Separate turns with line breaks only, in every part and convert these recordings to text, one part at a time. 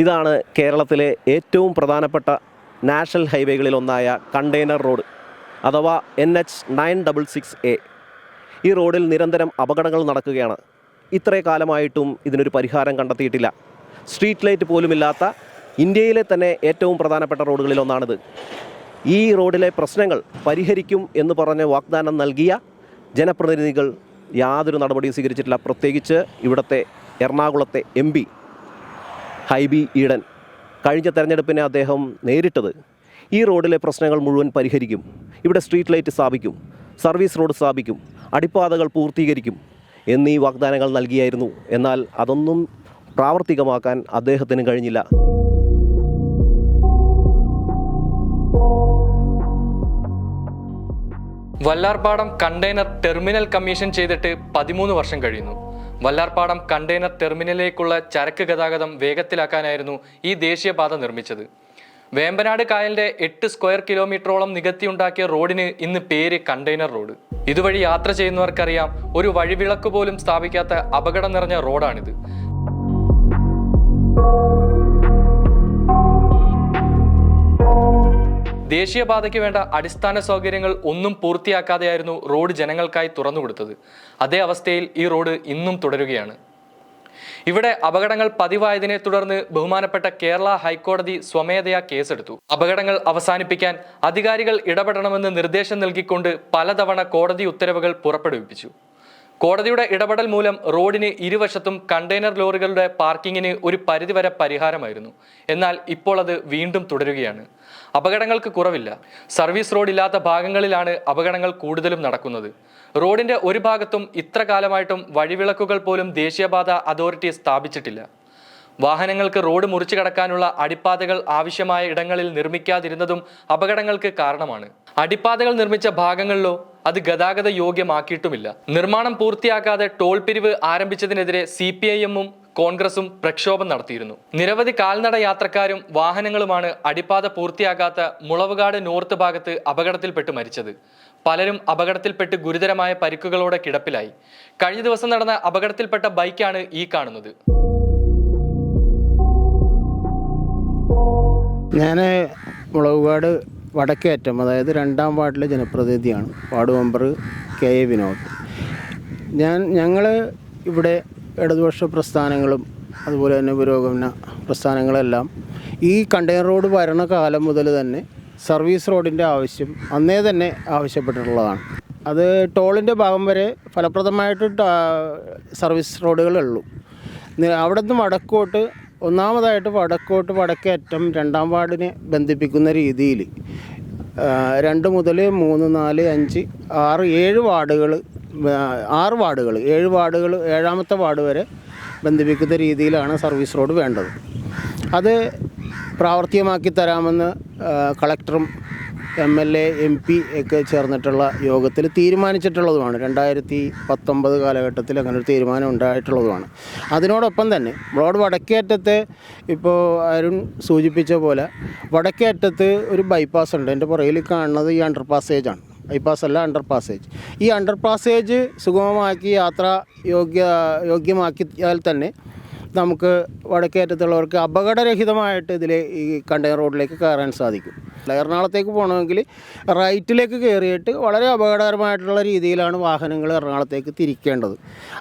ഇതാണ് കേരളത്തിലെ ഏറ്റവും പ്രധാനപ്പെട്ട നാഷണൽ ഹൈവേകളിലൊന്നായ കണ്ടെയ്നർ റോഡ് അഥവാ N H nine double six A. ഈ റോഡിൽ നിരന്തരം അപകടങ്ങൾ നടക്കുകയാണ്. ഇത്രേ കാലമായിട്ടും ഇതിനൊരു പരിഹാരം കണ്ടെത്തിയിട്ടില്ല. സ്ട്രീറ്റ് ലൈറ്റ് പോലുമില്ലാത്ത ഇന്ത്യയിലെ തന്നെ ഏറ്റവും പ്രധാനപ്പെട്ട റോഡുകളിലൊന്നാണിത് ഈ റോഡിലെ പ്രശ്നങ്ങൾ പരിഹരിക്കും എന്ന് പറഞ്ഞ് വാഗ്ദാനം നൽകിയ ജനപ്രതിനിധികൾ യാതൊരു നടപടിയും സ്വീകരിച്ചിട്ടില്ല. പ്രത്യേകിച്ച് ഇവിടുത്തെ എറണാകുളത്തെ എം ഹൈബി ഈഡൻ. കഴിഞ്ഞ തെരഞ്ഞെടുപ്പിനെ അദ്ദേഹം നേരിട്ടത്. ഈ റോഡിലെ പ്രശ്നങ്ങൾ മുഴുവൻ പരിഹരിക്കും. ഇവിടെ സ്ട്രീറ്റ് ലൈറ്റ് സ്ഥാപിക്കും. സർവീസ് റോഡ് സ്ഥാപിക്കും. അടിപ്പാതകൾ പൂർത്തീകരിക്കും. എന്നീ വാഗ്ദാനങ്ങൾ നൽകിയായിരുന്നു. എന്നാൽ അതൊന്നും പ്രാവർത്തികമാക്കാൻ അദ്ദേഹത്തിന് കഴിഞ്ഞില്ല.
വല്ലാർപാടം കണ്ടെയ്നർ ടെർമിനൽ കമ്മീഷൻ ചെയ്തിട്ട് പതിമൂന്ന് വർഷം കഴിയുന്നു. വല്ലാർപാടം കണ്ടെയ്നർ ടെർമിനലിലേക്കുള്ള ചരക്ക് ഗതാഗതം വേഗത്തിലാക്കാനായിരുന്നു ഈ ദേശീയപാത നിർമ്മിച്ചത്. വേമ്പനാട് കായലിന്റെ എട്ട് സ്ക്വയർ കിലോമീറ്ററോളം നികത്തിയുണ്ടാക്കിയ റോഡിന് ഇന്ന് പേര് കണ്ടെയ്നർ റോഡ്. ഇതുവഴി യാത്ര ചെയ്യുന്നവർക്കറിയാം ഒരു വഴിവിളക്ക് പോലും സ്ഥാപിക്കാത്ത അപകടം നിറഞ്ഞ റോഡാണിത്. ദേശീയപാതയ്ക്ക് വേണ്ട അടിസ്ഥാന സൗകര്യങ്ങൾ ഒന്നും പൂർത്തിയാക്കാതെയായിരുന്നു റോഡ് ജനങ്ങൾക്കായി തുറന്നുകൊടുത്തത്. അതേ അവസ്ഥയിൽ ഈ റോഡ് ഇന്നും തുടരുകയാണ്. ഇവിടെ അപകടങ്ങൾ പതിവായതിനെ തുടർന്ന് ബഹുമാനപ്പെട്ട കേരള ഹൈക്കോടതി സ്വമേധയാ കേസെടുത്തു. അപകടങ്ങൾ അവസാനിപ്പിക്കാൻ അധികാരികൾ ഇടപെടണമെന്ന് നിർദ്ദേശം നൽകിക്കൊണ്ട് പലതവണ കോടതി ഉത്തരവുകൾ പുറപ്പെടുവിപ്പിച്ചു. കോടതിയുടെ ഇടപെടൽ മൂലം റോഡിന് ഇരുവശത്തും കണ്ടെയ്നർ ലോറികളുടെ പാർക്കിങ്ങിന് ഒരു പരിധിവരെ പരിഹാരമായിരുന്നു. എന്നാൽ ഇപ്പോൾ അത് വീണ്ടും തുടരുകയാണ്. അപകടങ്ങൾക്ക് കുറവില്ല. സർവീസ് റോഡ് ഇല്ലാത്ത ഭാഗങ്ങളിലാണ് അപകടങ്ങൾ കൂടുതലും നടക്കുന്നത്. റോഡിന്റെ ഒരു ഭാഗത്തും ഇത്ര കാലമായിട്ടും വഴിവിളക്കുകൾ പോലും ദേശീയപാത അതോറിറ്റി സ്ഥാപിച്ചിട്ടില്ല. വാഹനങ്ങൾക്ക് റോഡ് മുറിച്ചു കടക്കാനുള്ള അടിപ്പാതകൾ ആവശ്യമായ ഇടങ്ങളിൽ നിർമ്മിക്കാതിരുന്നതും അപകടങ്ങൾക്ക് കാരണമാണ്. അടിപ്പാതകൾ നിർമ്മിച്ച ഭാഗങ്ങളിലോ അത് ഗതാഗത യോഗ്യമാക്കിയിട്ടുമില്ല. നിർമ്മാണം പൂർത്തിയാക്കാതെ ടോൾ പിരിവ് ആരംഭിച്ചതിനെതിരെ സി പി ഐ എമ്മും കോൺഗ്രസും പ്രക്ഷോഭം നടത്തിയിരുന്നു. നിരവധി കാൽനട യാത്രക്കാരും വാഹനങ്ങളുമാണ് അടിപ്പാത പൂർത്തിയാകാത്ത മുളവുകാട് നോർത്ത് ഭാഗത്ത് അപകടത്തിൽപ്പെട്ട് മരിച്ചത്. പലരും അപകടത്തിൽപ്പെട്ട് ഗുരുതരമായ പരിക്കുകളോടെ കിടപ്പിലായി. കഴിഞ്ഞ ദിവസം നടന്ന അപകടത്തിൽപ്പെട്ട ബൈക്കാണ് ഈ കാണുന്നത്.
ഞാൻ മുളവുകാട് വടക്കേറ്റം അതായത് രണ്ടാം വാർഡിലെ ജനപ്രതിനിധിയാണ്. Ward member K A Vinod. ഞാൻ ഞങ്ങൾ ഇവിടെ ഇടതുപക്ഷ പ്രസ്ഥാനങ്ങളും അതുപോലെ തന്നെ പുരോഗമന പ്രസ്ഥാനങ്ങളെല്ലാം ഈ കണ്ടെയ്നർ റോഡ് വരണ കാലം മുതൽ തന്നെ സർവീസ് റോഡിന്റെ ആവശ്യം അന്നേ തന്നെ ആവശ്യപ്പെട്ടിട്ടുള്ളതാണ്. അത് ടോളിന്റെ ഭാഗം വരെ ഫലപ്രദമായിട്ട് സർവീസ് റോഡുകളുള്ളൂ അവിടെ നിന്ന് വടക്കോട്ട് ഒന്നാമതായിട്ട് വടക്കോട്ട് വടക്കേറ്റം രണ്ടാം വാർഡിനെ ബന്ധിപ്പിക്കുന്ന രീതിയിൽ രണ്ട് മുതൽ മൂന്ന് നാല് അഞ്ച് ആറ് ഏഴ് വാർഡുകൾ ആറ് വാർഡുകൾ. ഏഴ് വാർഡുകൾ ഏഴാമത്തെ വാർഡ് വരെ ബന്ധിപ്പിക്കുന്ന രീതിയിലാണ് സർവീസ് റോഡ് വേണ്ടത്. അത് പ്രാവർത്തികമാക്കി തരാമെന്ന് കളക്ടറും M L A M P ഒക്കെ ചേർന്നിട്ടുള്ള യോഗത്തിൽ തീരുമാനിച്ചിട്ടുള്ളതുമാണ്. രണ്ടായിരത്തി പത്തൊമ്പത് കാലഘട്ടത്തിൽ അങ്ങനെ ഒരു തീരുമാനം ഉണ്ടായിട്ടുള്ളതുമാണ്. അതിനോടൊപ്പം തന്നെ റോഡ് വടക്കേറ്റത്തെ ഇപ്പോൾ അരുൺ സൂചിപ്പിച്ച പോലെ വടക്കേറ്റത്ത് ഒരു ബൈപ്പാസ് ഉണ്ട്. എന്റെ പുറകിൽ കാണുന്നത് ഈ അണ്ടർ പാസേജാണ് ആണ്. ബൈപ്പാസ് അല്ല അണ്ടർ പാസേജ് ഈ അണ്ടർ പാസേജ് സുഗമമാക്കി യാത്ര യോഗ്യ യോഗ്യമാക്കിയാൽ തന്നെ നമുക്ക് വടക്കേറ്റത്തുള്ളവർക്ക് അപകടരഹിതമായിട്ട് ഇതിൽ ഈ കണ്ടെയ്നർ റോഡിലേക്ക് കയറാൻ സാധിക്കും. എറണാകുളത്തേക്ക് പോകണമെങ്കിൽ റൈറ്റിലേക്ക് കയറിയിട്ട് വളരെ അപകടകരമായിട്ടുള്ള രീതിയിലാണ് വാഹനങ്ങൾ എറണാകുളത്തേക്ക് തിരിക്കേണ്ടത്.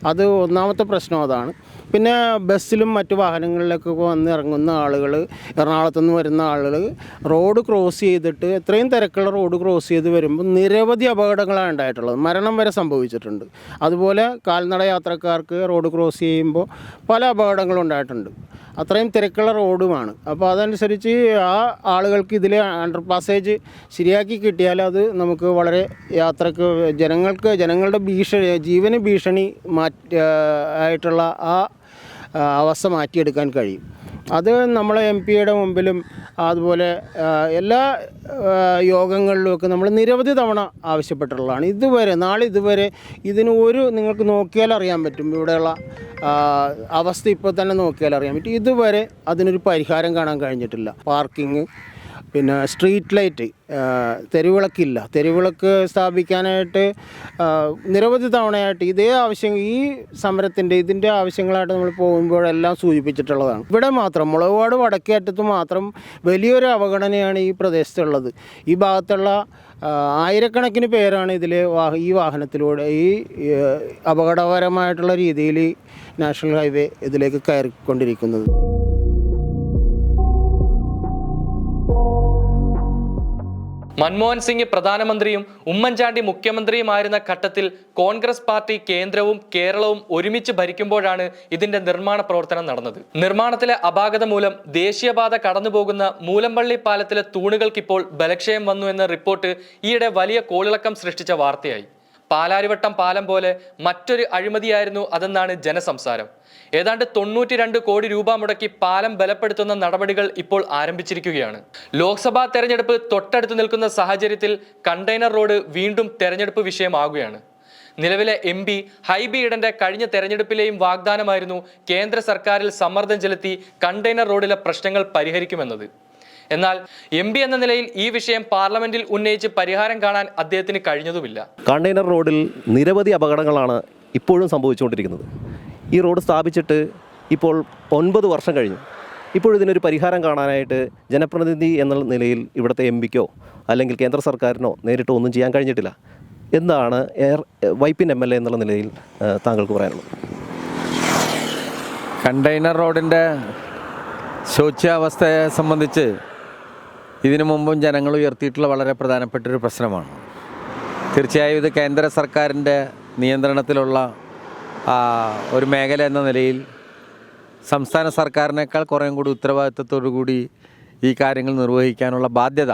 അത് ഒന്നാമത്തെ പ്രശ്നം അതാണ്. പിന്നെ ബസ്സിലും മറ്റു വാഹനങ്ങളിലൊക്കെ വന്ന് ഇറങ്ങുന്ന ആളുകൾ എറണാകുളത്തു നിന്ന് വരുന്ന ആളുകൾ റോഡ് ക്രോസ് ചെയ്തിട്ട് എത്രയും തിരക്കുള്ള റോഡ് ക്രോസ് ചെയ്ത് വരുമ്പോൾ നിരവധി അപകടങ്ങളാണ് ഉണ്ടായിട്ടുള്ളത്. മരണം വരെ സംഭവിച്ചിട്ടുണ്ട്. അതുപോലെ കാൽനട യാത്രക്കാർക്ക് റോഡ് ക്രോസ് ചെയ്യുമ്പോൾ പല അപകടങ്ങളും ഉണ്ടായിട്ടുണ്ട്. അത്രയും തിരക്കുള്ള റോഡുമാണ്. അപ്പോൾ അതനുസരിച്ച് ആ ആളുകൾക്ക് ഇതിൽ അണ്ടർ പാസേജ് ശരിയാക്കി കിട്ടിയാൽ അത് നമുക്ക് വളരെ യാത്രയ്ക്ക് ജനങ്ങൾക്ക് ജനങ്ങളുടെ ഭീഷണി ജീവന് ഭീഷണി മാറ്റ ആയിട്ടുള്ള ആ അവസ്ഥ മാറ്റിയെടുക്കാൻ കഴിയും. അത് നമ്മളെ എം പിയുടെ മുമ്പിലും അതുപോലെ എല്ലാ യോഗങ്ങളിലുമൊക്കെ നമ്മൾ നിരവധി തവണ ആവശ്യപ്പെട്ടിട്ടുള്ളതാണ്. ഇതുവരെ നാളെ ഇതുവരെ ഇതിന് ഒരു നിങ്ങൾക്ക് നോക്കിയാൽ അറിയാൻ പറ്റും. ഇവിടെയുള്ള അവസ്ഥ ഇപ്പോൾ തന്നെ നോക്കിയാൽ അറിയാൻ പറ്റും. ഇതുവരെ അതിനൊരു പരിഹാരം കാണാൻ കഴിഞ്ഞിട്ടില്ല. പാർക്കിങ് പിന്നെ സ്ട്രീറ്റ് ലൈറ്റ് തെരുവിളക്കില്ല. തെരുവിളക്ക് സ്ഥാപിക്കാനായിട്ട് നിരവധി തവണയായിട്ട് ഇതേ ആവശ്യം ഈ സമരത്തിന്റെ ഇതിന്റെ ആവശ്യങ്ങളായിട്ട് നമ്മൾ പോകുമ്പോഴെല്ലാം സൂചിപ്പിച്ചിട്ടുള്ളതാണ്. ഇവിടെ മാത്രം മുളകുപാട് വടക്കേറ്റത്ത് മാത്രം വലിയൊരു അവഗണനയാണ് ഈ പ്രദേശത്തുള്ളത്. ഈ ഭാഗത്തുള്ള ആയിരക്കണക്കിന് പേരാണ് ഇതിൽ വാഹ ഈ വാഹനത്തിലൂടെ ഈ അപകടകരമായിട്ടുള്ള രീതിയിൽ നാഷണൽ ഹൈവേ ഇതിലേക്ക് കയറിക്കൊണ്ടിരിക്കുന്നത്.
മൻമോഹൻ സിംഗ് പ്രധാനമന്ത്രിയും ഉമ്മൻചാണ്ടി മുഖ്യമന്ത്രിയുമായിരുന്ന ഘട്ടത്തിൽ കോൺഗ്രസ് പാർട്ടി കേന്ദ്രവും കേരളവും ഒരുമിച്ച് ഭരിക്കുമ്പോഴാണ് ഇതിന്റെ നിർമ്മാണ പ്രവർത്തനം നടന്നത്. നിർമ്മാണത്തിലെ അപാകത മൂലം ദേശീയപാത കടന്നുപോകുന്ന മൂലമ്പള്ളി പാലത്തിലെ തൂണുകൾക്കിപ്പോൾ ബലക്ഷയം വന്നു എന്ന റിപ്പോർട്ട് ഈയിടെ വലിയ കോളിളക്കം സൃഷ്ടിച്ച വാർത്തയായി. പാലാരിവട്ടം പാലം പോലെ മറ്റൊരു അഴിമതിയായിരുന്നു അതെന്നാണ് ജനസംസാരം. ഏതാണ്ട് തൊണ്ണൂറ്റി രണ്ട് കോടി രൂപ മുടക്കി പാലം ബലപ്പെടുത്തുന്ന നടപടികൾ ഇപ്പോൾ ആരംഭിച്ചിരിക്കുകയാണ്. ലോക്സഭാ തെരഞ്ഞെടുപ്പ് തൊട്ടടുത്ത് നിൽക്കുന്ന സാഹചര്യത്തിൽ കണ്ടെയ്നർ റോഡ് വീണ്ടും തെരഞ്ഞെടുപ്പ് വിഷയമാകുകയാണ്. നിലവിലെ എം പി ഹൈബി ഇടന്റെ കഴിഞ്ഞ തെരഞ്ഞെടുപ്പിലെയും വാഗ്ദാനമായിരുന്നു കേന്ദ്ര സർക്കാരിൽ സമ്മർദ്ദം ചെലുത്തി കണ്ടെയ്നർ റോഡിലെ പ്രശ്നങ്ങൾ പരിഹരിക്കുമെന്നത്. എന്നാൽ എം പി എന്ന നിലയിൽ ഈ വിഷയം പാർലമെന്റിൽ ഉന്നയിച്ച് പരിഹാരം കാണാൻ അദ്ദേഹത്തിന് കഴിഞ്ഞതുമില്ല.
കണ്ടെയ്നർ റോഡിൽ നിരവധി അപകടങ്ങളാണ് ഇപ്പോഴും സംഭവിച്ചുകൊണ്ടിരിക്കുന്നത്. ഈ റോഡ് സ്ഥാപിച്ചിട്ട് ഇപ്പോൾ ഒൻപത് വർഷം കഴിഞ്ഞു. ഇപ്പോഴിതിനൊരു പരിഹാരം കാണാനായിട്ട് ജനപ്രതിനിധി എന്ന നിലയിൽ ഇവിടുത്തെ എം പിക്കോ അല്ലെങ്കിൽ കേന്ദ്ര സർക്കാരിനോ നേരിട്ട് ഒന്നും ചെയ്യാൻ കഴിഞ്ഞിട്ടില്ല. എന്താണ് എയർ വൈപ്പിൻ എം എൽ എ എന്നുള്ള നിലയിൽ താങ്കൾക്ക് പറയാനുള്ളത്.
കണ്ടെയ്നർ റോഡിന്റെ ശോച്യാവസ്ഥയെ സംബന്ധിച്ച് ഇതിനു മുമ്പും ജനങ്ങൾ ഉയർത്തിയിട്ടുള്ള വളരെ പ്രധാനപ്പെട്ട ഒരു പ്രശ്നമാണ്. തീർച്ചയായും ഇത് കേന്ദ്ര സർക്കാരിന്റെ നിയന്ത്രണത്തിലുള്ള ഒരു മേഖല എന്ന നിലയിൽ സംസ്ഥാന സർക്കാരിനേക്കാൾ കുറേ കൂടി ഉത്തരവാദിത്വത്തോടു കൂടി ഈ കാര്യങ്ങൾ നിർവഹിക്കാനുള്ള ബാധ്യത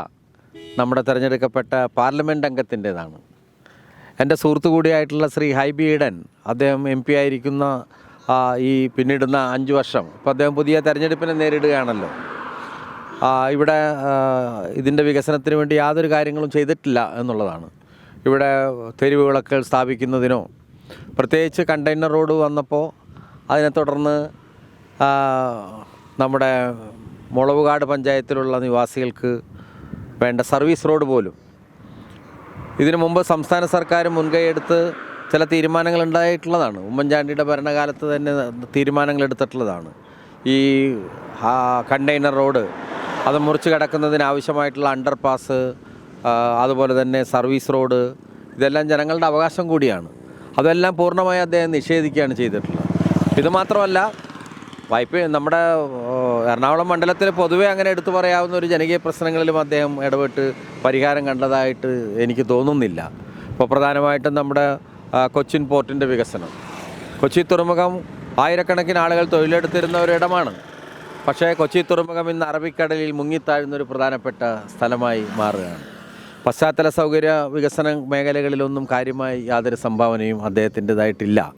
നമ്മുടെ തിരഞ്ഞെടുക്കപ്പെട്ട പാർലമെന്റ് അംഗത്തിന്റേതാണ്. എന്റെ സുഹൃത്തു കൂടിയായിട്ടുള്ള ശ്രീ ഹൈബി ഈഡൻ അദ്ദേഹം എം പി ആയിരിക്കുന്ന ഈ പിന്നിടുന്ന അഞ്ച് വർഷം. ഇപ്പോൾ അദ്ദേഹം പുതിയ തെരഞ്ഞെടുപ്പിനെ നേരിടുകയാണല്ലോ. ഇവിടെ ഇതിന്റെ വികസനത്തിന് വേണ്ടി യാതൊരു കാര്യങ്ങളും ചെയ്തിട്ടില്ല എന്നുള്ളതാണ്. ഇവിടെ തെരുവുകളൊക്കെ സ്ഥാപിക്കുന്നതിനോ പ്രത്യേകിച്ച് കണ്ടെയ്നർ റോഡ് വന്നപ്പോൾ അതിനെ തുടർന്ന് നമ്മുടെ മുളവുകാട് പഞ്ചായത്തിലുള്ള നിവാസികൾക്ക് വേണ്ട സർവീസ് റോഡ് പോലും. ഇതിനു മുമ്പ് സംസ്ഥാന സർക്കാർ മുൻകൈയെടുത്ത് ചില തീരുമാനങ്ങൾ ഉണ്ടായിട്ടുള്ളതാണ്. ഉമ്മൻചാണ്ടിയുടെ ഭരണകാലത്ത് തന്നെ തീരുമാനങ്ങൾ എടുത്തിട്ടുള്ളതാണ്. ഈ കണ്ടെയ്നർ റോഡ് അത് മുറിച്ച് കിടക്കുന്നതിന് ആവശ്യമായിട്ടുള്ള അണ്ടർ പാസ് അതുപോലെ തന്നെ സർവീസ് റോഡ് ഇതെല്ലാം ജനങ്ങളുടെ അവകാശം കൂടിയാണ്. അതെല്ലാം പൂർണമായി അദ്ദേഹം നിഷേധിക്കുകയാണ് ചെയ്തിട്ടുള്ളത്. ഇത് മാത്രമല്ല വായ്പ നമ്മുടെ എറണാകുളം മണ്ഡലത്തിൽ പൊതുവേ അങ്ങനെ എടുത്തു പറയാവുന്ന ഒരു ജനകീയ പ്രശ്നങ്ങളിലും അദ്ദേഹം ഇടപെട്ട് പരിഹാരം കണ്ടതായിട്ട് എനിക്ക് തോന്നുന്നില്ല. ഇപ്പോൾ പ്രധാനമായിട്ടും നമ്മുടെ കൊച്ചിൻ പോർട്ടിന്റെ വികസനം. കൊച്ചി തുറമുഖം ആയിരക്കണക്കിന് ആളുകൾ തൊഴിലെടുത്തിരുന്ന ഒരിടമാണ്. പക്ഷേ കൊച്ചി തുറമുഖം ഇന്ന് അറബിക്കടലിൽ മുങ്ങിത്താഴുന്ന ഒരു പ്രധാനപ്പെട്ട സ്ഥലമായി മാറുകയാണ്. പശ്ചാത്തല സൗകര്യ വികസന മേഖലകളിലൊന്നും കാര്യമായി യാതൊരു സംഭാവനയും അദ്ദേഹത്തിന്റെതായിട്ടില്ല.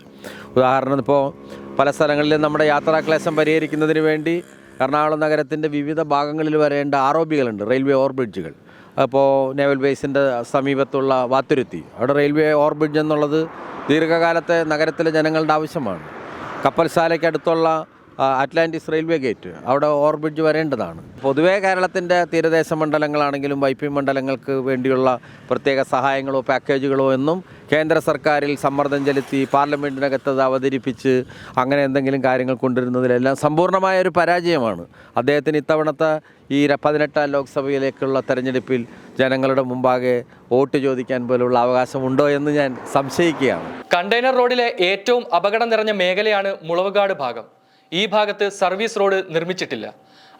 ഉദാഹരണം ഇപ്പോൾ പല സ്ഥലങ്ങളിലും നമ്മുടെ യാത്രാക്ലേശം പരിഹരിക്കുന്നതിന് വേണ്ടി എറണാകുളം നഗരത്തിന്റെ വിവിധ ഭാഗങ്ങളിൽ വരേണ്ട ആർ ഒ റെയിൽവേ ഓവർബ്രിഡ്ജുകൾ അപ്പോൾ നേവൽ ബേസിന്റെ സമീപത്തുള്ള വാത്തുരുത്തി. അവിടെ റെയിൽവേ ഓവർബ്രിഡ്ജ് എന്നുള്ളത് ദീർഘകാലത്തെ നഗരത്തിലെ ജനങ്ങളുടെ ആവശ്യമാണ്. കപ്പൽശാലയ്ക്ക് അടുത്തുള്ള ആ, അറ്റ്ലാന്റിസ് റെയിൽവേ ഗേറ്റ്. അവിടെ ഓവർബ്രിഡ്ജ് വരേണ്ടതാണ്. പൊതുവേ കേരളത്തിന്റെ തീരദേശ മണ്ഡലങ്ങളാണെങ്കിലും വൈപ്പി മണ്ഡലങ്ങൾക്ക് വേണ്ടിയുള്ള പ്രത്യേക സഹായങ്ങളോ പാക്കേജുകളോ എന്നും കേന്ദ്ര സർക്കാരിൽ സമ്മർദ്ദം ചെലുത്തി പാർലമെന്റിനകത്ത് അത് അവതരിപ്പിച്ച് അങ്ങനെ എന്തെങ്കിലും കാര്യങ്ങൾ കൊണ്ടുവരുന്നതിലെല്ലാം സമ്പൂർണമായ ഒരു പരാജയമാണ്. അദ്ദേഹത്തിന് ഇത്തവണത്തെ ഈ പതിനെട്ടാം ലോക്സഭയിലേക്കുള്ള തെരഞ്ഞെടുപ്പിൽ ജനങ്ങളുടെ മുമ്പാകെ വോട്ട് ചോദിക്കാൻ പോലുള്ള അവകാശമുണ്ടോ എന്ന് ഞാൻ സംശയിക്കുകയാണ്.
കണ്ടെയ്നർ റോഡിലെ ഏറ്റവും അപകടം നിറഞ്ഞ മേഖലയാണ് മുളവുകാട് ഭാഗം. ഈ ഭാഗത്ത് സർവീസ് റോഡ് നിർമ്മിച്ചിട്ടില്ല.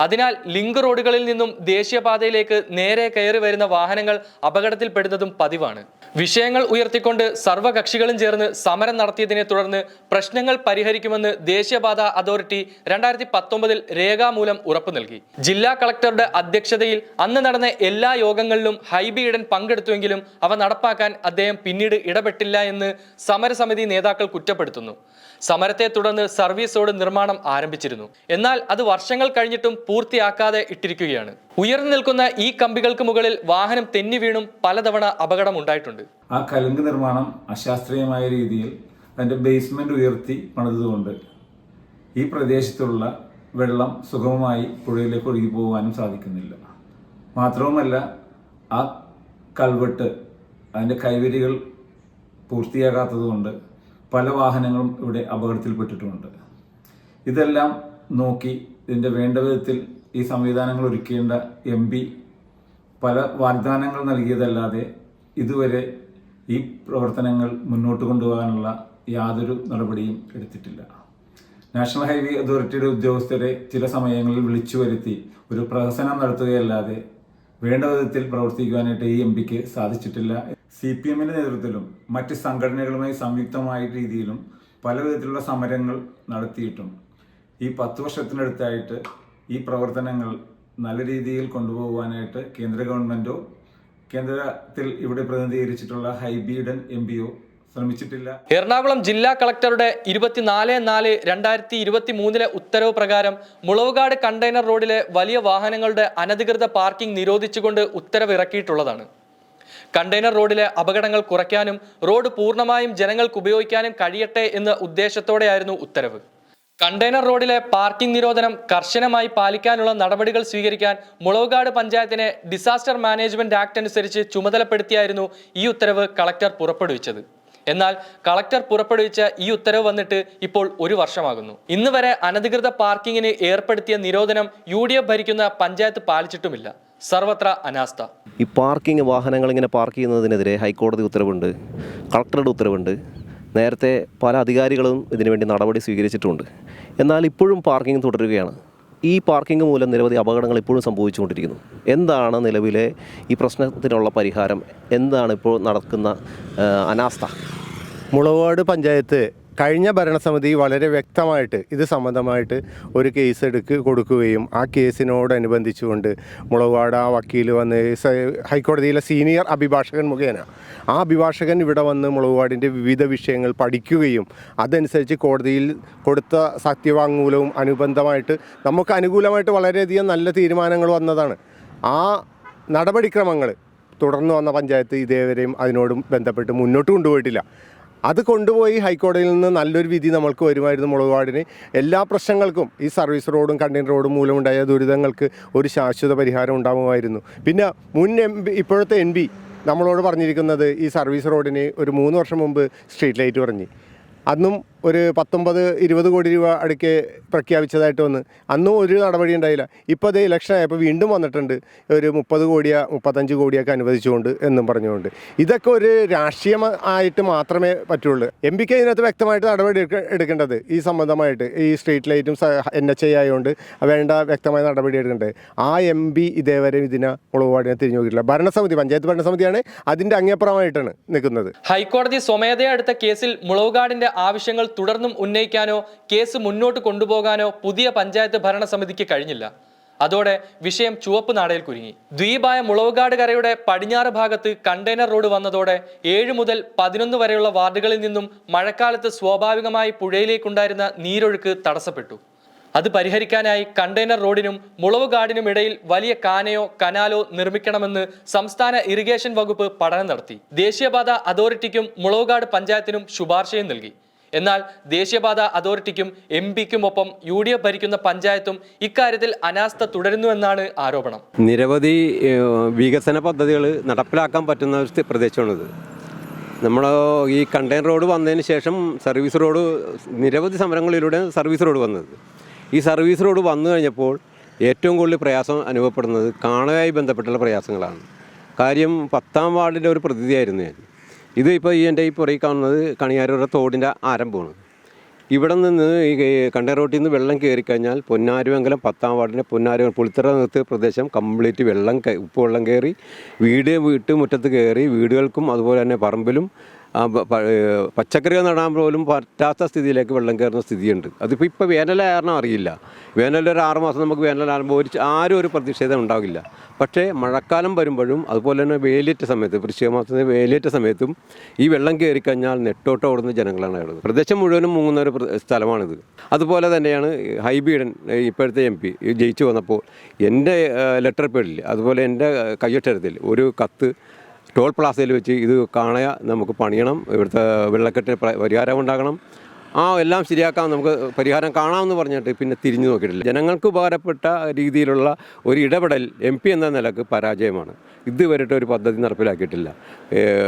അതിനാൽ ലിങ്ക് റോഡുകളിൽ നിന്നും ദേശീയപാതയിലേക്ക് നേരെ കയറി വരുന്ന വാഹനങ്ങൾ അപകടത്തിൽപ്പെടുന്നതും പതിവാണ്. വിഷയങ്ങൾ ഉയർത്തിക്കൊണ്ട് സർവകക്ഷികളും ചേർന്ന് സമരം നടത്തിയതിനെ തുടർന്ന് പ്രശ്നങ്ങൾ പരിഹരിക്കുമെന്ന് ദേശീയപാത അതോറിറ്റി രണ്ടായിരത്തി പത്തൊമ്പതിൽ രേഖാമൂലം ഉറപ്പു നൽകി. ജില്ലാ കളക്ടറുടെ അധ്യക്ഷതയിൽ അന്ന് നടന്ന എല്ലാ യോഗങ്ങളിലും ഹൈബി ഈഡൻ പങ്കെടുത്തുവെങ്കിലും അവ നടപ്പാക്കാൻ അദ്ദേഹം പിന്നീട് ഇടപെട്ടില്ല എന്ന് സമരസമിതി നേതാക്കൾ കുറ്റപ്പെടുത്തുന്നു. സമരത്തെ തുടർന്ന് സർവീസ് റോഡ് നിർമ്മാണം ആരംഭിച്ചിരുന്നു. എന്നാൽ അത് വർഷങ്ങൾ കഴിഞ്ഞിട്ടും പൂർത്തിയാക്കാതെ ഇട്ടിരിക്കുകയാണ്. ഉയർന്നു നിൽക്കുന്ന ഈ കമ്പികൾക്ക് മുകളിൽ വാഹനം തെന്നി വീണും പലതവണ അപകടം ഉണ്ടായിട്ടുണ്ട്.
ആ കലുങ്ക് നിർമ്മാണം അശാസ്ത്രീയമായ രീതിയിൽ അതിന്റെ ബേസ്മെന്റ് ഉയർത്തി പണിതുകൊണ്ട് ഈ പ്രദേശത്തുള്ള വെള്ളം സുഗമമായി പുഴയിലേക്ക് ഒഴുകി പോകാനും സാധിക്കുന്നില്ല. മാത്രവുമല്ല ആ കൽവെട്ട് അതിന്റെ കൈവരികൾ പൂർത്തിയാകാത്തതുകൊണ്ട് പല വാഹനങ്ങളും ഇവിടെ അപകടത്തിൽപ്പെട്ടിട്ടുമുണ്ട്. ഇതെല്ലാം നോക്കി ഇതിന്റെ വേണ്ട വിധത്തിൽ ഈ സംവിധാനങ്ങൾ ഒരുക്കേണ്ട എം പി പല വാഗ്ദാനങ്ങൾ നൽകിയതല്ലാതെ ഇതുവരെ ഈ പ്രവർത്തനങ്ങൾ മുന്നോട്ട് കൊണ്ടുപോകാനുള്ള യാതൊരു നടപടിയും എടുത്തിട്ടില്ല. നാഷണൽ ഹൈവേ അതോറിറ്റിയുടെ ഉദ്യോഗസ്ഥരെ ചില സമയങ്ങളിൽ വിളിച്ചു വരുത്തി ഒരു പ്രഹസനം നടത്തുകയല്ലാതെ വേണ്ട വിധത്തിൽ പ്രവർത്തിക്കുവാനായിട്ട് ഈ എം പിക്ക് സാധിച്ചിട്ടില്ല. സി പി എമ്മിന്റെ നേതൃത്വത്തിലും മറ്റ് സംഘടനകളുമായി സംയുക്തമായ രീതിയിലും പല വിധത്തിലുള്ള സമരങ്ങൾ നടത്തിയിട്ടും ഈ പത്ത് വർഷത്തിനടുത്തായിട്ട് ഈ പ്രവർത്തനങ്ങൾ നല്ല രീതിയിൽ കൊണ്ടുപോകുവാനായിട്ട് കേന്ദ്ര ഗവൺമെന്റോ കേന്ദ്രത്തിൽ ഇവിടെ പ്രതിനിധീകരിച്ചിട്ടുള്ള ഹൈബീഡൻ എം പിയോ ശ്രമിച്ചിട്ടില്ല.
എറണാകുളം ജില്ലാ കളക്ടറുടെ ഇരുപത്തിനാല് നാല് രണ്ടായിരത്തി ഇരുപത്തി മൂന്നിലെ ഉത്തരവ് പ്രകാരം മുളവുകാട് കണ്ടെയ്നർ റോഡിലെ വലിയ വാഹനങ്ങളുടെ അനധികൃത പാർക്കിംഗ് നിരോധിച്ചുകൊണ്ട് ഉത്തരവ് ഇറക്കിയിട്ടുള്ളതാണ് കണ്ടെയ്നർ റോഡിലെ അപകടങ്ങൾ കുറയ്ക്കാനും റോഡ് പൂർണമായും ജനങ്ങൾക്ക് ഉപയോഗിക്കാനും കഴിയട്ടെ എന്ന ഉദ്ദേശത്തോടെയായിരുന്നു ഉത്തരവ്. കണ്ടെയ്നർ റോഡിലെ പാർക്കിംഗ് നിരോധനം കർശനമായി പാലിക്കാനുള്ള നടപടികൾ സ്വീകരിക്കാൻ മുളവുകാട് പഞ്ചായത്തിനെ ഡിസാസ്റ്റർ മാനേജ്മെന്റ് ആക്ട് അനുസരിച്ച് ചുമതലപ്പെടുത്തിയായിരുന്നു ഈ ഉത്തരവ് കളക്ടർ പുറപ്പെടുവിച്ചത്. എന്നാൽ കളക്ടർ പുറപ്പെടുവിച്ച ഈ ഉത്തരവ് വന്നിട്ട് ഇപ്പോൾ ഒരു വർഷമാകുന്നു. ഇന്ന് വരെ അനധികൃത പാർക്കിങ്ങിന് ഏർപ്പെടുത്തിയ നിരോധനം യു ഭരിക്കുന്ന പഞ്ചായത്ത് പാലിച്ചിട്ടുമില്ല. സർവത്ര അനാസ്ഥ.
ഈ പാർക്കിംഗ് വാഹനങ്ങൾ ഇങ്ങനെ പാർക്ക് ചെയ്യുന്നതിനെതിരെ ഹൈക്കോടതി ഉത്തരവുണ്ട് കളക്ടറുടെ ഉത്തരവുണ്ട്. നേരത്തെ പല അധികാരികളും ഇതിനുവേണ്ടി നടപടി സ്വീകരിച്ചിട്ടുണ്ട്. എന്നാൽ ഇപ്പോഴും പാർക്കിംഗ് തുടരുകയാണ്. ഈ പാർക്കിംഗ് മൂലം നിരവധി അപകടങ്ങൾ ഇപ്പോഴും സംഭവിച്ചുകൊണ്ടിരിക്കുന്നു. എന്താണ് നിലവിലെ ഈ പ്രശ്നത്തിനുള്ള പരിഹാരം? എന്താണ് ഇപ്പോൾ നടക്കുന്ന അനാസ്ഥ?
മുളവാട് പഞ്ചായത്ത് കഴിഞ്ഞ ഭരണസമിതി വളരെ വ്യക്തമായിട്ട് ഇത് സംബന്ധമായിട്ട് ഒരു കേസ് എടുക്ക് കൊടുക്കുകയും ആ കേസിനോടനുബന്ധിച്ചുകൊണ്ട് മുളവാട വക്കീൽ വന്ന് ഹൈക്കോടതിയിലെ സീനിയർ അഭിഭാഷകൻ മുഖേന ആ അഭിഭാഷകൻ ഇവിടെ വന്ന് മുളവാടിന്റെ വിവിധ വിഷയങ്ങൾ പഠിക്കുകയും അതനുസരിച്ച് കോടതിയിൽ കൊടുത്ത സത്യവാങ്മൂലവും അനുബന്ധമായിട്ട് നമുക്ക് അനുകൂലമായിട്ട് വളരെയധികം നല്ല തീരുമാനങ്ങൾ വന്നതാണ്. ആ നടപടിക്രമങ്ങൾ തുടർന്ന് വന്ന പഞ്ചായത്ത് ഇതേവരെയും അതിനോടും ബന്ധപ്പെട്ട് മുന്നോട്ട് കൊണ്ടുപോയിട്ടില്ല. അത് കൊണ്ടുപോയി ഹൈക്കോടതിയിൽ നിന്ന് നല്ലൊരു വിധി നമ്മൾക്ക് വരുമായിരുന്നു മുളകുപാടിന് എല്ലാ പ്രശ്നങ്ങൾക്കും ഈ സർവീസ് റോഡും കണ്ടെയ്നർ റോഡും മൂലമുണ്ടായ ദുരിതങ്ങൾക്ക് ഒരു ശാശ്വത പരിഹാരം ഉണ്ടാകുമായിരുന്നു പിന്നെ മുൻ എം പി ഇപ്പോഴത്തെ എം പി നമ്മളോട് പറഞ്ഞിരിക്കുന്നത് ഈ സർവീസ് റോഡിന് ഒരു മൂന്ന് വർഷം മുമ്പ് സ്ട്രീറ്റ് ലൈറ്റ് പറഞ്ഞ്. അന്നും ഒരു പത്തൊമ്പത് ഇരുപത് കോടി രൂപ അടുക്കെ പ്രഖ്യാപിച്ചതായിട്ട് വന്ന്. അന്നും ഒരു നടപടി ഉണ്ടായില്ല. ഇപ്പോൾ അത് ഇലക്ഷൻ ആയപ്പോൾ വീണ്ടും വന്നിട്ടുണ്ട്. ഒരു മുപ്പത് കോടിയ മുപ്പത്തഞ്ച് കോടിയൊക്കെ അനുവദിച്ചുകൊണ്ട് എന്നും പറഞ്ഞുകൊണ്ട്. ഇതൊക്കെ ഒരു രാഷ്ട്രീയം ആയിട്ട് മാത്രമേ പറ്റുള്ളൂ. എം പിക്ക് ഇതിനകത്ത് വ്യക്തമായിട്ട് നടപടി എടുക്കേണ്ടത് ഈ സംബന്ധമായിട്ട്. ഈ സ്ട്രീറ്റ് ലൈറ്റും എൻ എച്ച് ഐ ആയതുകൊണ്ട് വേണ്ട വ്യക്തമായ നടപടി എടുക്കേണ്ടത്. ആ എം പി ഇതേവരെ ഇതിനെ ഉളവാടിനെ തിരിഞ്ഞു നോക്കിയിട്ടില്ല. ഭരണസമിതി പഞ്ചായത്ത് ഭരണസമിതിയാണ് അതിന്റെ അങ്ങേപ്പുറമായിട്ടാണ് നിൽക്കുന്നത്.
ഹൈക്കോടതി സ്വമേധയാ എടുത്ത കേസിൽ മുളവുകാടിന്റെ ആവശ്യങ്ങൾ തുടർന്നും ഉന്നയിക്കാനോ കേസ് മുന്നോട്ട് കൊണ്ടുപോകാനോ പുതിയ പഞ്ചായത്ത് ഭരണസമിതിക്ക് കഴിഞ്ഞില്ല. അതോടെ വിഷയം ചുവപ്പ് നാടയിൽ കുരുങ്ങി. ദ്വീപായ മുളവുകാട് കരയുടെ പടിഞ്ഞാറ് ഭാഗത്ത് കണ്ടെയ്നർ റോഡ് വന്നതോടെ ഏഴ് മുതൽ പതിനൊന്ന് വരെയുള്ള വാർഡുകളിൽ നിന്നും മഴക്കാലത്ത് സ്വാഭാവികമായി പുഴയിലേക്കുണ്ടായിരുന്ന നീരൊഴുക്ക് തടസ്സപ്പെട്ടു. അത് പരിഹരിക്കാനായി കണ്ടെയ്നർ റോഡിനും മുളവ് ഗാർഡിനും ഇടയിൽ വലിയ കാനയോ കനാലോ നിർമ്മിക്കണമെന്ന് സംസ്ഥാന ഇറിഗേഷൻ വകുപ്പ് പഠനം നടത്തി. ദേശീയപാത അതോറിറ്റിക്കും മുളവുകാട് പഞ്ചായത്തിനും ശുപാർശയും നൽകി. എന്നാൽ ദേശീയപാത അതോറിറ്റിക്കും എം പിക്കുമൊപ്പം യു ഡി എഫ് ഭരിക്കുന്ന പഞ്ചായത്തും ഇക്കാര്യത്തിൽ അനാസ്ഥ തുടരുന്നുവെന്നാണ് ആരോപണം.
നിരവധി വികസന പദ്ധതികൾ നടപ്പിലാക്കാൻ പറ്റുന്ന ഒരു പ്രദേശമാണിത്. നമ്മൾ ഈ കണ്ടെയ്നർ റോഡ് വന്നതിന് ശേഷം സർവീസ് റോഡ് നിരവധി സമരങ്ങളിലൂടെ സർവീസ് റോഡ് വന്നത്. ഈ സർവീസ് റോഡ് വന്നു കഴിഞ്ഞപ്പോൾ ഏറ്റവും കൂടുതൽ പ്രയാസം അനുഭവപ്പെടുന്നത് കാണുകയായി ബന്ധപ്പെട്ടുള്ള പ്രയാസങ്ങളാണ്. കാര്യം പത്താം വാർഡിന്റെ ഒരു പ്രതിനിധിയായിരുന്നു ഞാൻ. ഇത് ഇപ്പോൾ ഈ എന്റെ ഈ പുറകിൽ കാണുന്നത് കണിയാരൂര തോടിന്റെ ആരംഭമാണ്. ഇവിടെ നിന്ന് ഈ കണ്ടെയ്നർ റോട്ടിൽ നിന്ന് വെള്ളം കയറിക്കഴിഞ്ഞാൽ പൊന്നാരുമംഗലം പത്താം വാർഡിന്റെ പൊന്നാരു പുളിത്തറ നിർത്തിയ പ്രദേശം കംപ്ലീറ്റ് വെള്ളം ഉപ്പ് വെള്ളം കയറി വീട് വീട്ടുമുറ്റത്ത് കയറി വീടുകൾക്കും അതുപോലെ തന്നെ പറമ്പിലും പച്ചക്കറികൾ നടാൻ പോലും പറ്റാത്ത സ്ഥിതിയിലേക്ക് വെള്ളം കയറുന്ന സ്ഥിതിയുണ്ട്. അതിപ്പോൾ ഇപ്പോൾ വേനലായിരുന്നു അറിയില്ല. വേനലൊരു ആറ് മാസം നമുക്ക് വേനലാകുമ്പോൾ ഒരു ആരും ഒരു പ്രതിഷേധം ഉണ്ടാകില്ല പക്ഷേ മഴക്കാലം വരുമ്പോഴും അതുപോലെ തന്നെ വേലിയേറ്റ സമയത്ത് വൃശ്ചിക മാസത്തിന് വേലിയേറ്റ സമയത്തും ഈ വെള്ളം കയറിക്കഴിഞ്ഞാൽ നെട്ടോട്ട് ഓടുന്ന ജനങ്ങളാണ് ഉള്ളത്. പ്രദേശം മുഴുവനും മുങ്ങുന്ന ഒരു സ്ഥലമാണിത്. അതുപോലെ തന്നെയാണ് ഹൈബീഡൻ ഇപ്പോഴത്തെ എം പി ജയിച്ചു വന്നപ്പോൾ എന്റെ ലെറ്റർ പേഡിൽ അതുപോലെ എന്റെ കയ്യൊട്ടരത്തിൽ ഒരു കത്ത് ടോൾ പ്ലാസയിൽ വെച്ച് ഇത് കാണുക നമുക്ക് പണിയണം ഇവിടുത്തെ വെള്ളക്കെട്ടിന് പരിഹാരം ഉണ്ടാകണം. ആ എല്ലാം ശരിയാക്കാം നമുക്ക് പരിഹാരം കാണാമെന്ന് പറഞ്ഞിട്ട് പിന്നെ തിരിഞ്ഞു നോക്കിയിട്ടില്ല. ജനങ്ങൾക്ക് ഉപകാരപ്പെട്ട രീതിയിലുള്ള ഒരു ഇടപെടൽ എം പി എന്ന നിലയ്ക്ക് പരാജയമാണ്. ഇതുവരെയിട്ട് ഒരു പദ്ധതി നടപ്പിലാക്കിയിട്ടില്ല.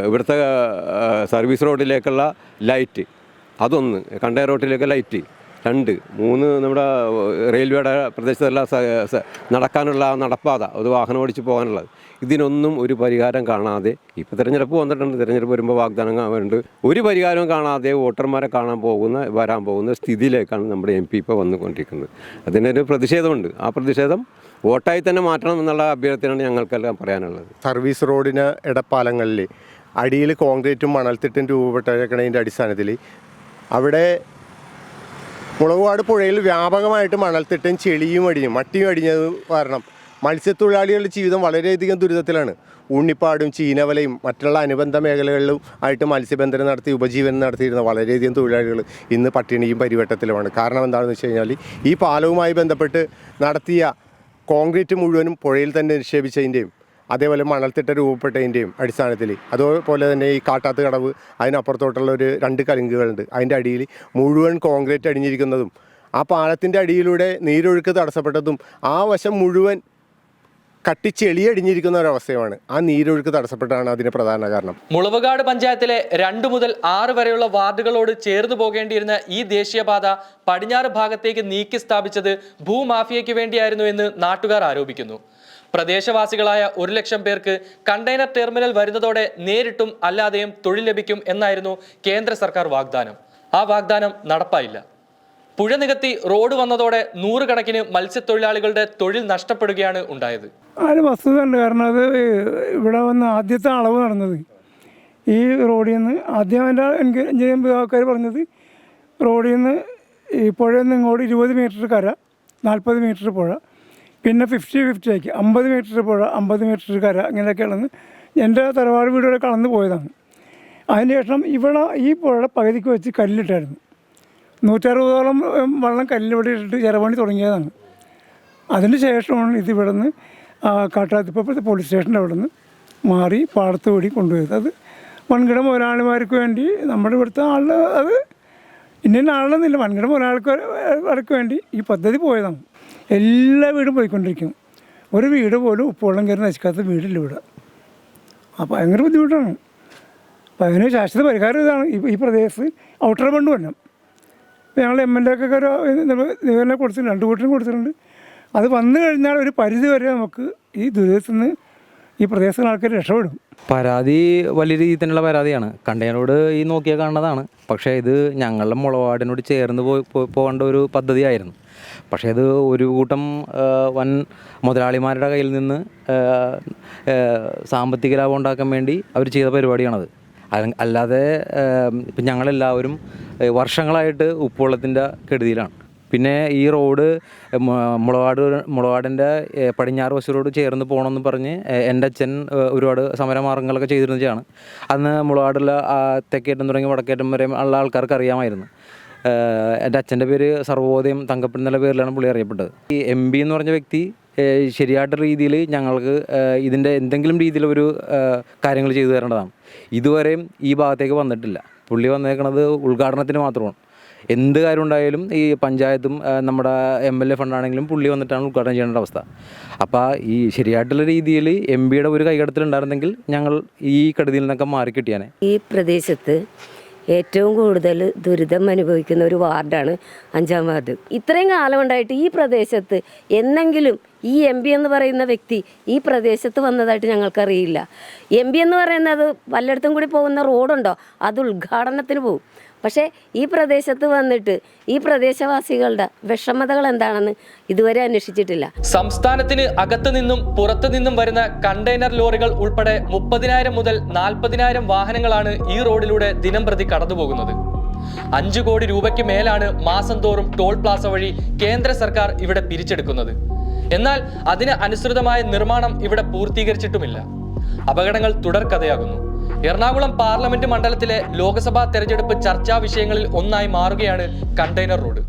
ഇവിടുത്തെ സർവീസ് റോഡിലേക്കുള്ള ലൈറ്റ് അതൊന്ന് കണ്ടേ റോഡിലേക്ക് ലൈറ്റ് രണ്ട്. മൂന്ന് നമ്മുടെ റെയിൽവേയുടെ സ- നടക്കാനുള്ള നടപ്പാത അത് വാഹനം ഓടിച്ച് പോകാനുള്ളത്. ഇതിനൊന്നും ഒരു പരിഹാരം കാണാതെ ഇപ്പോൾ തിരഞ്ഞെടുപ്പ് വന്നിട്ടുണ്ട്. തിരഞ്ഞെടുപ്പ് വരുമ്പോൾ വാഗ്ദാനം വരുന്നുണ്ട് ഒരു പരിഹാരവും കാണാതെ വോട്ടർമാരെ കാണാൻ പോകുന്ന വരാൻ പോകുന്ന സ്ഥിതിയിലേക്കാണ് നമ്മുടെ എം പി ഇപ്പോൾ വന്നുകൊണ്ടിരിക്കുന്നത്. അതിനൊരു പ്രതിഷേധമുണ്ട്. ആ പ്രതിഷേധം വോട്ടായി തന്നെ മാറ്റണം എന്നുള്ള അഭ്യർത്ഥനയാണ് ഞങ്ങൾക്കെല്ലാം പറയാനുള്ളത്.
സർവീസ് റോഡിന് ഇടപ്പാലങ്ങളിൽ അടിയിൽ കോൺക്രീറ്റും മണൽത്തിട്ടും രൂപപ്പെട്ടേക്കണതിന്റെ അടിസ്ഥാനത്തിൽ അവിടെ മുളകുപാട് പുഴയിൽ വ്യാപകമായിട്ട് മണൽത്തിട്ടും ചെളിയും അടിഞ്ഞു മട്ടിയും അടിഞ്ഞത് കാരണം മത്സ്യത്തൊഴിലാളികളുടെ ജീവിതം വളരെയധികം ദുരിതത്തിലാണ്. ഉണ്ണിപ്പാടും ചീനവലയും മറ്റുള്ള അനുബന്ധ മേഖലകളിലും ആയിട്ട് മത്സ്യബന്ധനം നടത്തി ഉപജീവനം നടത്തിയിരുന്ന വളരെയധികം തൊഴിലാളികൾ ഇന്ന് പട്ടിണിയും പരിവട്ടത്തിലുമാണ്. കാരണം എന്താണെന്ന് വെച്ച് കഴിഞ്ഞാൽ ഈ പാലവുമായി ബന്ധപ്പെട്ട് നടത്തിയ കോൺക്രീറ്റ് മുഴുവനും പുഴയിൽ തന്നെ നിക്ഷേപിച്ചതിന്റെയും അതേപോലെ മണൽത്തിട്ട രൂപപ്പെട്ടതിന്റെയും അടിസ്ഥാനത്തിൽ. അതുപോലെ തന്നെ ഈ കാട്ടാത്ത കടവ് അതിനപ്പുറത്തോട്ടുള്ള ഒരു രണ്ട് കലുങ്കുകളുണ്ട്. അതിന്റെ അടിയിൽ മുഴുവൻ കോൺക്രീറ്റ് അടിഞ്ഞിരിക്കുന്നതും ആ പാലത്തിന്റെ അടിയിലൂടെ നീരൊഴുക്ക് തടസ്സപ്പെട്ടതും ആ വശം മുഴുവൻ കട്ടിച്ചെളിയടിഞ്ഞിരിക്കുന്ന ഒരവസ്ഥയാണ് ആ നീരൊഴുക്ക് തടസ്സപ്പെട്ടാണ് അതിന് പ്രധാന കാരണം.
മുളവുകാട് പഞ്ചായത്തിലെ രണ്ടു മുതൽ ആറ് വരെയുള്ള വാർഡുകളോട് ചേർന്ന് പോകേണ്ടിയിരുന്ന ഈ ദേശീയപാത പടിഞ്ഞാറ് ഭാഗത്തേക്ക് നീക്കി സ്ഥാപിച്ചത് ഭൂമാഫിയയ്ക്ക് വേണ്ടിയായിരുന്നു എന്ന് നാട്ടുകാർ ആരോപിക്കുന്നു. പ്രദേശവാസികളായ ഒരു ലക്ഷം പേർക്ക് കണ്ടെയ്നർ ടെർമിനൽ വരുന്നതോടെ നേരിട്ടും അല്ലാതെയും തൊഴിൽ ലഭിക്കും എന്നായിരുന്നു കേന്ദ്ര സർക്കാർ വാഗ്ദാനം. ആ വാഗ്ദാനം നടപ്പായില്ല. പുഴ നികത്തി റോഡ് വന്നതോടെ നൂറുകണക്കിന് മത്സ്യത്തൊഴിലാളികളുടെ തൊഴിൽ നഷ്ടപ്പെടുകയാണ് ഉണ്ടായത്.
അതിന് വസ്തുത ഉണ്ട് കാരണം അത് ഇവിടെ വന്ന് ആദ്യത്തെ അളവ് നടന്നത്. ഈ റോഡിൽ നിന്ന് ആദ്യം എന്റെ എൻജിനീയറിംഗ് ആൾക്കാർ പറഞ്ഞത് റോഡിൽ നിന്ന് ഈ പുഴയിൽ നിന്ന് ഇങ്ങോട്ട് ഇരുപത് മീറ്റർ കര നാൽപ്പത് മീറ്റർ പുഴ. പിന്നെ ഫിഫ്റ്റി ഫിഫ്റ്റി ആക്കി. അമ്പത് മീറ്റർ പുഴ അമ്പത് മീറ്റർ കര ഇങ്ങനെയൊക്കെയാണെന്ന് എന്റെ തറവാട് വീടുകൂടെ കടന്നു പോയതാണ്. അതിനുശേഷം ഇവിടെ ഈ പുഴയുടെ പകുതിക്ക് വെച്ച് കല്ലിട്ടായിരുന്നു. നൂറ്ററുപതോളം വെള്ളം കല്ലിവിടെ ഇട്ടിട്ട് ചെറുപണി തുടങ്ങിയതാണ്. അതിന് ശേഷമാണ് ഇത് ഇവിടെ നിന്ന് കാട്ടാത്തിപ്പുറത്തെ പോലീസ് സ്റ്റേഷന്റെ അവിടെ നിന്ന് മാറി പാടത്ത് കൂടി കൊണ്ടുപോയത്. അത് വൻകിട മുതലാളിമാർക്ക് വേണ്ടി നമ്മുടെ ഇവിടുത്തെ ആളുടെ അത് ഇന്ന ആളെന്നില്ല വൻകിട മുതലാളിക്ക് വേണ്ടി ഈ പദ്ധതി പോയതാണ്. എല്ലാ വീടും പോയിക്കൊണ്ടിരിക്കും. ഒരു വീട് പോലും ഉപ്പുവെള്ളം കയറി നശിക്കാത്ത വീടില്ല ഇവിടെ. അപ്പോൾ ഭയങ്കര ബുദ്ധിമുട്ടാണ്. അപ്പോൾ അതിന് ശാശ്വത പരിഹാരം ഇതാണ്. ഈ ഈ പ്രദേശത്ത് ഔട്ടർ ബണ്ട് വരണം ഞങ്ങൾ എം എൽ എ ഒക്കെ ഒരു നിവേദനം കൊടുത്തിട്ടുണ്ട്. രണ്ട് കൂട്ടരും കൊടുത്തിട്ടുണ്ട്. അത് വന്നു കഴിഞ്ഞാൽ ഒരു പരിധി വരെ നമുക്ക് ഈ ദുരിതത്തിൽ നിന്ന് ഈ പ്രദേശത്തുള്ള ആൾക്കാർ രക്ഷപ്പെടും.
പരാതി വലിയ രീതിയിൽ തന്നെയുള്ള പരാതിയാണ്. കണ്ടെയ്നറോട് ഈ നോക്കിയാൽ കാണുന്നതാണ്. പക്ഷേ ഇത് ഞങ്ങളുടെ മുളവാടിനോട് ചേർന്ന് പോയി പോകേണ്ട ഒരു പദ്ധതിയായിരുന്നു. പക്ഷേ അത് ഒരു കൂട്ടം വൻ മുതലാളിമാരുടെ കയ്യിൽ നിന്ന് സാമ്പത്തിക ലാഭം ഉണ്ടാക്കാൻ വേണ്ടി അവർ ചെയ്ത പരിപാടിയാണത്. അല്ലാതെ ഇപ്പം ഞങ്ങളെല്ലാവരും വർഷങ്ങളായിട്ട് ഉപ്പുവെള്ളത്തിന്റെ കെടുതിയിലാണ്. പിന്നെ ഈ റോഡ് മുളവാട് മുളവാടിന്റെ പടിഞ്ഞാറ് വശത്തോട് ചേർന്ന് പോകണമെന്ന് പറഞ്ഞ് എന്റെ അച്ഛൻ ഒരുപാട് സമരമാർഗങ്ങളൊക്കെ ചെയ്തിരുന്നതാണ് അന്ന് മുളവാടുള്ള തെക്കേറ്റം തുടങ്ങി വടക്കേറ്റം വരെ ഉള്ള ആൾക്കാർക്ക് അറിയാമായിരുന്നു. എന്റെ അച്ഛന്റെ പേര് സർവോദയം തങ്കപ്പൻ എന്നുള്ള പേരിലാണ് പുള്ളി അറിയപ്പെട്ടത്. ഈ എം ബി എന്ന് പറഞ്ഞ വ്യക്തി ശരിയായിട്ട രീതിയിൽ ഞങ്ങൾക്ക് ഇതിന്റെ എന്തെങ്കിലും രീതിയിലൊരു കാര്യങ്ങൾ ചെയ്തു തരേണ്ടതാണ്. ഇതുവരെയും ഈ ഭാഗത്തേക്ക് വന്നിട്ടില്ല. പുള്ളി വന്നേക്കുന്നത് ഉദ്ഘാടനത്തിന് മാത്രമാണ്. എന്ത് കാര്യം ഉണ്ടായാലും ഈ പഞ്ചായത്തും നമ്മുടെ എം എൽ എ ഫണ്ടാണെങ്കിലും പുള്ളി വന്നിട്ടാണ് ഉദ്ഘാടനം ചെയ്യേണ്ട അവസ്ഥ. അപ്പോൾ ഈ ശരിയായിട്ടുള്ള രീതിയിൽ എം ബിയുടെ ഒരു കൈകടത്തിലുണ്ടായിരുന്നെങ്കിൽ ഞങ്ങൾ ഈ കെടുതിയിൽ നിന്നൊക്കെ മാറി കിട്ടിയാനെ
ഈ പ്രദേശത്ത് ഏറ്റവും കൂടുതൽ ദുരിതം അനുഭവിക്കുന്ന ഒരു വാർഡാണ് അഞ്ചാം വാർഡ്. ഇത്രയും കാലം ഉണ്ടായിട്ട് ഈ പ്രദേശത്ത് എന്നെങ്കിലും ഈ എം പി എന്ന് പറയുന്ന വ്യക്തി ഈ പ്രദേശത്ത് വന്നതായിട്ട് ഞങ്ങൾക്കറിയില്ല. എം പി എന്ന് പറയുന്നത് വല്ലയിടത്തും കൂടി പോകുന്ന റോഡുണ്ടോ? അത് ഉദ്ഘാടനത്തിന് പോകും. പക്ഷേ ഈ പ്രദേശത്ത് വന്നിട്ട് ഈ പ്രദേശവാസികളുടെ വിഷമതകൾ എന്താണെന്ന് ഇതുവരെ അന്വേഷിച്ചിട്ടില്ല.
സംസ്ഥാനത്തിന് അകത്തു നിന്നും പുറത്തു നിന്നും വരുന്ന കണ്ടെയ്നർ ലോറികൾ ഉൾപ്പെടെ മുപ്പതിനായിരം മുതൽ നാൽപ്പതിനായിരം വാഹനങ്ങളാണ് ഈ റോഡിലൂടെ ദിനം പ്രതി കടന്നുപോകുന്നത്. അഞ്ചു കോടി രൂപയ്ക്ക് മേലാണ് മാസം തോറും ടോൾ പ്ലാസ വഴി കേന്ദ്ര സർക്കാർ ഇവിടെ പിരിച്ചെടുക്കുന്നത്. എന്നാൽ അതിന് അനുസൃതമായ നിർമ്മാണം ഇവിടെ പൂർത്തീകരിച്ചിട്ടുമില്ല. അപകടങ്ങൾ തുടർക്കഥയാകുന്നു. എറണാകുളം പാർലമെന്റ് മണ്ഡലത്തിലെ ലോക്സഭാ തെരഞ്ഞെടുപ്പ് ചർച്ചാ വിഷയങ്ങളിൽ ഒന്നായി മാറുകയാണ് കണ്ടെയ്നർ റോഡ്.